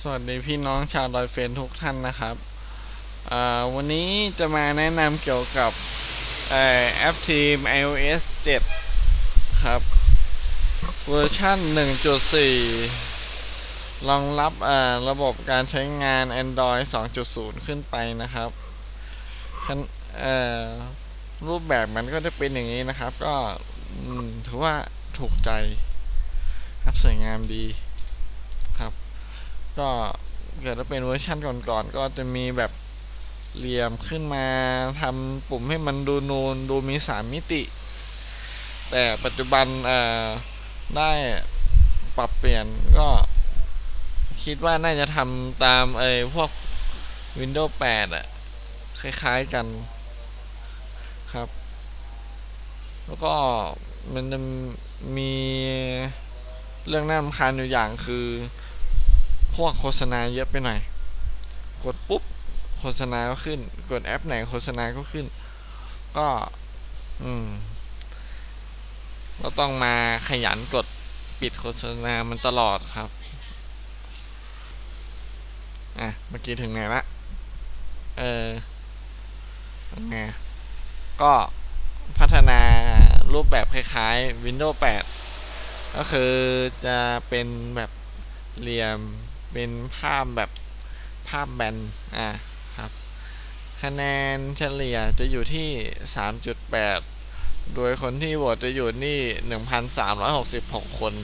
สวัสดีพี่น้องชาวดอยเฟนทุกท่านนะครับ วันนี้จะมาแนะนำเกี่ยวกับเอ่อแอปทีม iOS 7 ครับ เวอร์ชัน1.4 รองรับระบบการใช้งาน Android 2.0 ขึ้นไปนะครับ รูปแบบมันก็จะเป็นอย่างนี้นะครับ ก็ถือว่าถูกใจครับสวยงามดีครับ ก็เกิดว่าเป็นเวอร์ชันก่อนๆก็จะมีแบบเหลี่ยมขึ้นมาทำปุ่มให้มันดูนูนดูมีสามมิติ แต่ปัจจุบันได้ปรับเปลี่ยนก็คิดว่าน่าจะทำตามเอ้พวก Windows 8อะคล้ายๆกันครับ แล้วก็มันจะมีเรื่องน่ารำคาญอยู่อย่างคือ พวกโฆษณาเยอะไปหน่อย กดปุ๊บโฆษณาก็ขึ้น กดแอปไหนโฆษณาก็ขึ้น ก็อืมก็ต้องมาขยันกดปิดโฆษณามันตลอดครับ อะ เมื่อกี้ถึงไหนละ เออไงก็พัฒนารูปแบบคล้ายๆ Windows 8 ก็คือจะเป็นแบบเหลี่ยม เป็นภาพแบบภาพแบนอะครับคะแนนเฉลี่ยจะอยู่ที่ 3.8 โดยคนที่โหวตจะอยู่นี่ 1,366 คน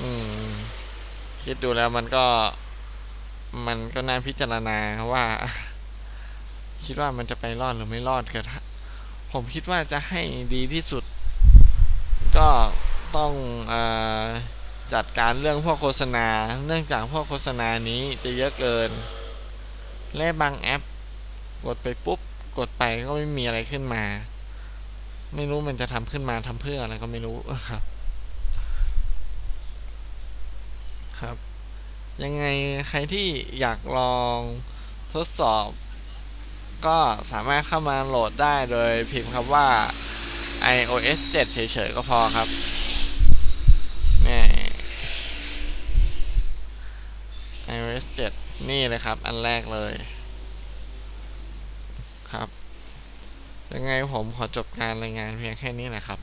อืม คิดดูแล้วมันก็ มันก็น่าพิจารณาว่า คิดว่ามันจะไปรอดหรือไม่รอดก็ผมคิดว่าจะให้ดีที่สุด ก็ต้อง อ่อ จัดการเรื่องพวกโฆษณา เนื่องจากพวกโฆษณานี้จะเยอะเกิน และบางแอป กดไปปุ๊บ กดไปก็ไม่มีอะไรขึ้นมา ไม่รู้มันจะทำขึ้นมาทำเพื่ออะไรก็ไม่รู้ครับครับ ยังไงใครที่อยากลองทดสอบ ก็สามารถเข้ามาโหลดได้โดยพิมพ์คำว่า iOS 7 เฉยๆ ก็พอครับ iOS 7 นี่เลยครับ อันแรกเลยครับ ยังไงผมขอจบการรายงานเพียงแค่นี้แหละครับ